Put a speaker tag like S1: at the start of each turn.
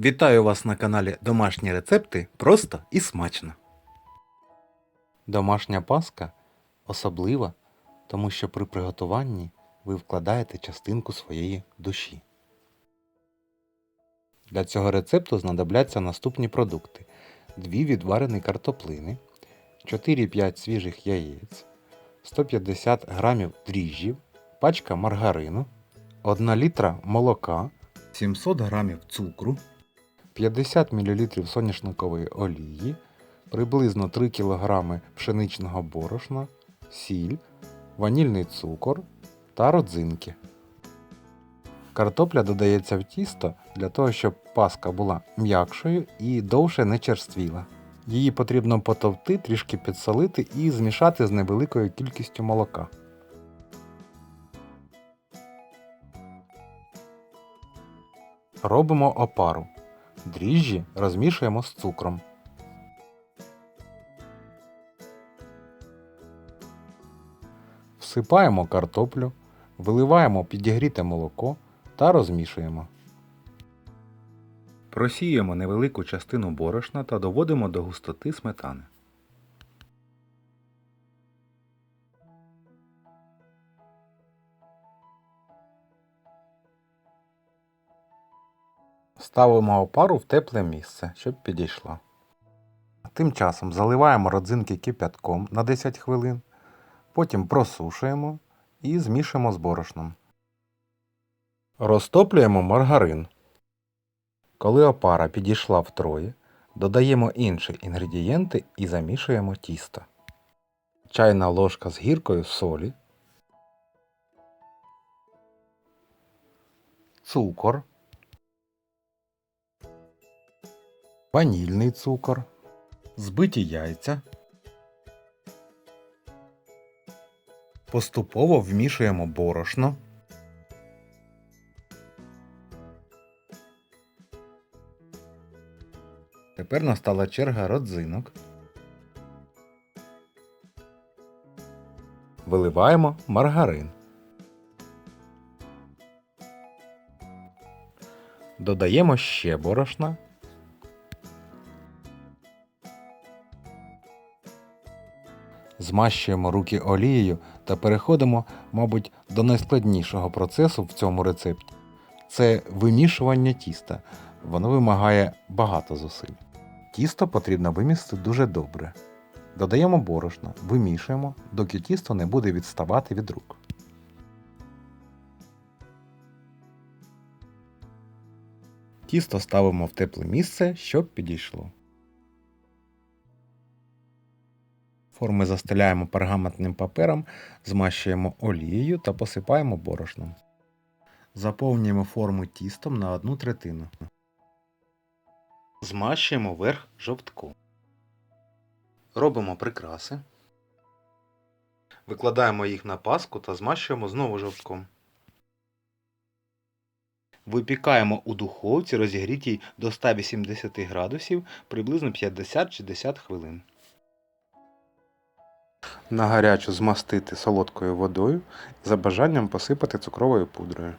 S1: Вітаю вас на каналі Домашні рецепти просто і смачно. Домашня паска особлива, тому що при приготуванні ви вкладаєте частинку своєї душі. Для цього рецепту знадобляться наступні продукти: 2 відварені картоплини, 4-5 свіжих яєць, 150 г дріжджів, пачка маргарину, 1 літра молока, 700 г цукру, 50 мл соняшникової олії, приблизно 3 кг пшеничного борошна, сіль, ванільний цукор та родзинки. Картопля додається в тісто для того, щоб паска була м'якшою і довше не черствіла. Її потрібно потовти, трішки підсолити і змішати з невеликою кількістю молока. Робимо опару. Дріжджі розмішуємо з цукром. Всипаємо картоплю, виливаємо підігріте молоко та розмішуємо. Просіємо невелику частину борошна та доводимо до густоти сметани. Ставимо опару в тепле місце, щоб підійшла. Тим часом заливаємо родзинки кип'ятком на 10 хвилин, потім просушуємо і змішуємо з борошном. Розтоплюємо маргарин. Коли опара підійшла втроє, додаємо інші інгредієнти і замішуємо тісто. Чайна ложка з гіркою солі, цукор, ванільний цукор, збиті яйця. Поступово вмішуємо борошно. Тепер настала черга родзинок. Виливаємо маргарин. Додаємо ще борошна. Змащуємо руки олією та переходимо, мабуть, до найскладнішого процесу в цьому рецепті. Це вимішування тіста. Воно вимагає багато зусиль. Тісто потрібно вимісити дуже добре. Додаємо борошно, вимішуємо, доки тісто не буде відставати від рук. Тісто ставимо в тепле місце, щоб підійшло. Форми застеляємо пергаментним папером, змащуємо олією та посипаємо борошном. Заповнюємо форму тістом на одну третину. Змащуємо верх жовтком. Робимо прикраси. Викладаємо їх на паску та змащуємо знову жовтком. Випікаємо у духовці розігрітій до 180 градусів приблизно 50-60 хвилин. На гарячу змастити солодкою водою, за бажанням посипати цукровою пудрою.